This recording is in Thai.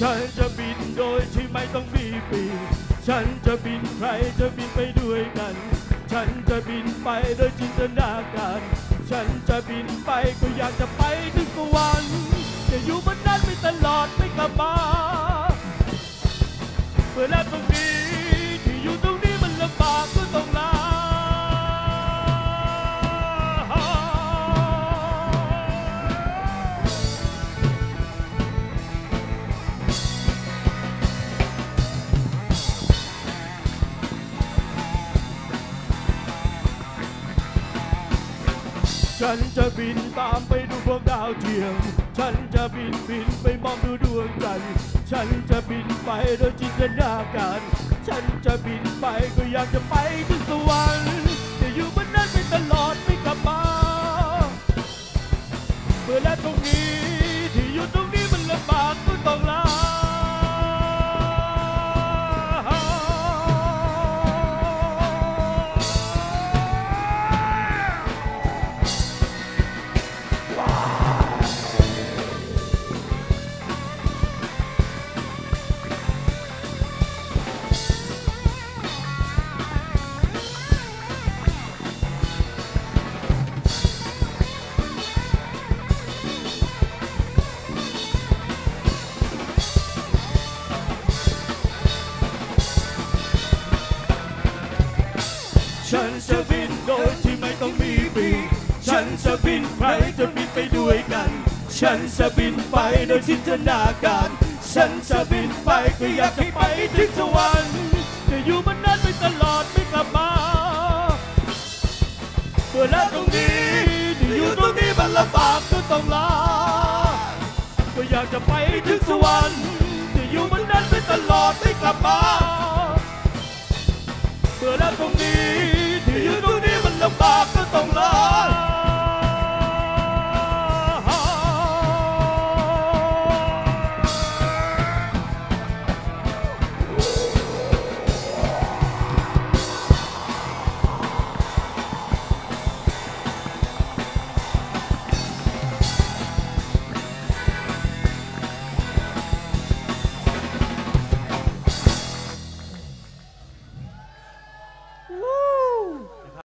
ฉันจะบินโดยที่ไม่ต้องมีปีกฉันจะบินใครจะบินไปด้วยกัน ฉันจะบินไปโดยจินตนาการ ฉันจะบินไปก็อยากจะไปถึงสวรรค์จะอยู่บนนั้นไปตลอดไม่กลับมาเมื่อแล้วตรงนี้ ฉันจะบินตามไปดูพวกดาวเทียม ฉันจะบินบินไปมองดูดวงจันทร์ ฉันจะบินไปโดยจินตนาการ ฉันจะบินไปก็อยากจะไปถึงสวรรค์จะอยู่บนนั้นไปตลอดไม่กลับมาเมื่อและตรงนี้ที่อยู่ตรงนี้มันลำบากก็ต้องลา จะบินโดยที่ไม่ต้องมีปีกฉันจะบินใครจะบินไปด้วยกัน ฉันจะบินไปโดยจินตนาการ ฉันจะบินไปก็อยากจะไปถึงสวรรค์จะอยู่บนนั้นไปตลอดไม่กลับมาเมื่อแล้วตรงนี้ที่อยู่ตรงนี้มันลำบากก็ต้องลา ก็อยากจะไปถึงสวรรค์จะอยู่บนนั้นไปตลอดไม่กลับมาเมื่อแล้วตรงนี้ ที่อยู่ตรงนี้มันล